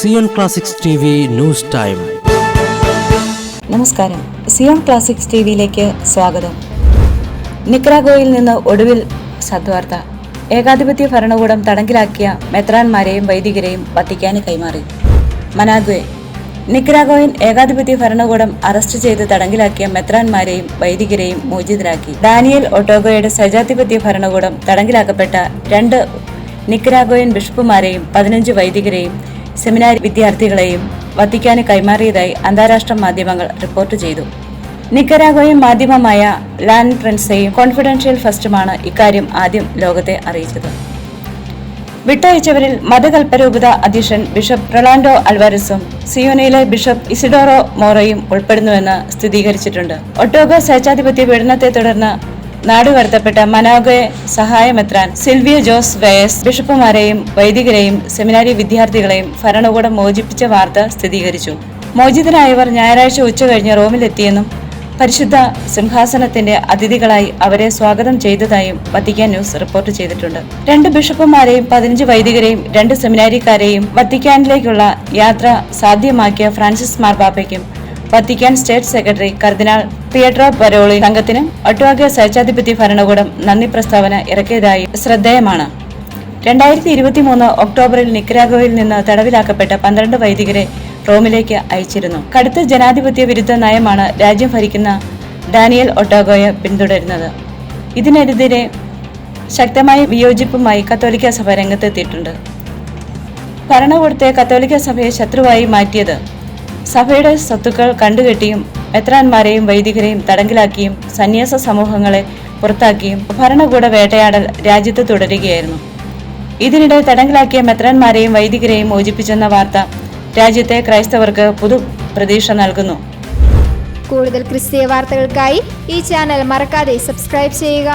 Zion classics T V news time. നമസ്കാരം. Zion classics T വിയിലേക്ക് സ്വാഗതം. നിക്രാഗോയിൽ നിന്ന് ഒടുവിൽ സദ്വാർത്ത. ഏകാധിപത്യ ഭരണകൂടം തടങ്കിലാക്കിയ മെത്രാൻമാരെയും വൈദികരെയും വത്തിക്കാന് കൈമാറി. മനാഗ്വെ. നിക്രാഗോയിൽ ഏകാധിപത്യ ഭരണകൂടം അറസ്റ്റ് ചെയ്ത് തടങ്കിലാക്കിയ മെത്രാൻമാരെയും വൈദികരെയും മോചിതരാക്കി. ഡാനിയൽ ഒട്ടോഗോയുടെ സജാധിപത്യ ഭരണകൂടം തടങ്കിലാക്കപ്പെട്ട രണ്ട് നിക്കരാഗോയൻ ബിഷപ്പുമാരെയും പതിനഞ്ച് വൈദികരെയും സെമിനാരി വിദ്യാർത്ഥികളെയും വത്തിക്കാന് കൈമാറിയതായി അന്താരാഷ്ട്ര മാധ്യമങ്ങൾ റിപ്പോർട്ട് ചെയ്തു. നിക്കരാഗോയൻ മാധ്യമമായ ലാൻ പ്രിൻസയും കോൺഫിഡൻഷ്യൽ ഫസ്റ്റുമാണ് ഇക്കാര്യം ആദ്യം ലോകത്തെ അറിയിച്ചത്. വിട്ടയച്ചവരിൽ മതകൽപ്പരൂപത അധ്യക്ഷൻ ബിഷപ്പ് റൊണാൾഡോ അൽവാരസും സിയോനയിലെ ബിഷപ്പ് ഇസിഡോറോ മോറയും ഉൾപ്പെടുന്നുവെന്ന് സ്ഥിരീകരിച്ചിട്ടുണ്ട്. ഒട്ടോഗോ സ്വേച്ഛാധിപത്യ പീഡനത്തെ തുടർന്ന് നാടുകടത്തപ്പെട്ട മനാഗോയെ സഹായമെത്രാൻ സിൽവിയ ജോസ് വയസ് ബിഷപ്പുമാരെയും വൈദികരെയും സെമിനാരി വിദ്യാർത്ഥികളെയും ഭരണകൂടം മോചിപ്പിച്ച വാർത്ത സ്ഥിരീകരിച്ചു. മോചിതരായവർ ഞായറാഴ്ച ഉച്ചകഴിഞ്ഞ് റോമിലെത്തിയെന്നും പരിശുദ്ധ സിംഹാസനത്തിന്റെ അതിഥികളായി അവരെ സ്വാഗതം ചെയ്തതായും വത്തിക്കാൻ ന്യൂസ് റിപ്പോർട്ട് ചെയ്തിട്ടുണ്ട്. രണ്ട് ബിഷപ്പുമാരെയും പതിനഞ്ച് വൈദികരെയും രണ്ട് സെമിനാരിക്കാരെയും വത്തിക്കാനിലേക്കുള്ള യാത്ര സാധ്യമാക്കിയ ഫ്രാൻസിസ് മാർപാപ്പയ്ക്കും വത്തിക്കാൻ സ്റ്റേറ്റ് സെക്രട്ടറി കർദിനാൾ പിയട്രോ പരോളി സംഘത്തിന് ഒട്ടുവാകെ സ്വേച്ഛാധിപത്യ ഭരണകൂടം നന്ദി പ്രസ്താവന ഇറക്കിയതായി ശ്രദ്ധേയമാണ്. രണ്ടായിരത്തി ഇരുപത്തി മൂന്ന് ഒക്ടോബറിൽ നിക്കരാഗോയിൽ നിന്ന് തടവിലാക്കപ്പെട്ട പന്ത്രണ്ട് വൈദികരെ റോമിലേക്ക് അയച്ചിരുന്നു. കടുത്ത ജനാധിപത്യ വിരുദ്ധ നയമാണ് രാജ്യം ഭരിക്കുന്ന ഡാനിയൽ ഒട്ടാഗോയെ പിന്തുടരുന്നത്. ഇതിനെതിരെ ശക്തമായ വിയോജിപ്പുമായി കത്തോലിക്ക സഭ രംഗത്തെത്തിയിട്ടുണ്ട്. ഭരണകൂടത്തെ കത്തോലിക്ക സഭയെ ശത്രുവായി മാറ്റിയത് സഭയുടെ സ്വത്തുക്കൾ കണ്ടുകെട്ടിയും മെത്രാന്മാരെയും വൈദികരെയും തടങ്കിലാക്കിയും സന്യാസ സമൂഹങ്ങളെ പുറത്താക്കിയും ഭരണകൂട വേട്ടയാടൽ രാജ്യത്ത് തുടരുകയായിരുന്നു. ഇതിനിടെ തടങ്കിലാക്കിയ മെത്രാന്മാരെയും വൈദികരെയും മോചിപ്പിച്ചെന്ന വാർത്ത രാജ്യത്തെ ക്രൈസ്തവർക്ക് പുതു പ്രതീക്ഷ നൽകുന്നു. കൂടുതൽ ക്രിസ്തീയ വാർത്തകൾക്കായി ഈ ചാനൽ മറക്കാതെ സബ്സ്ക്രൈബ് ചെയ്യുക.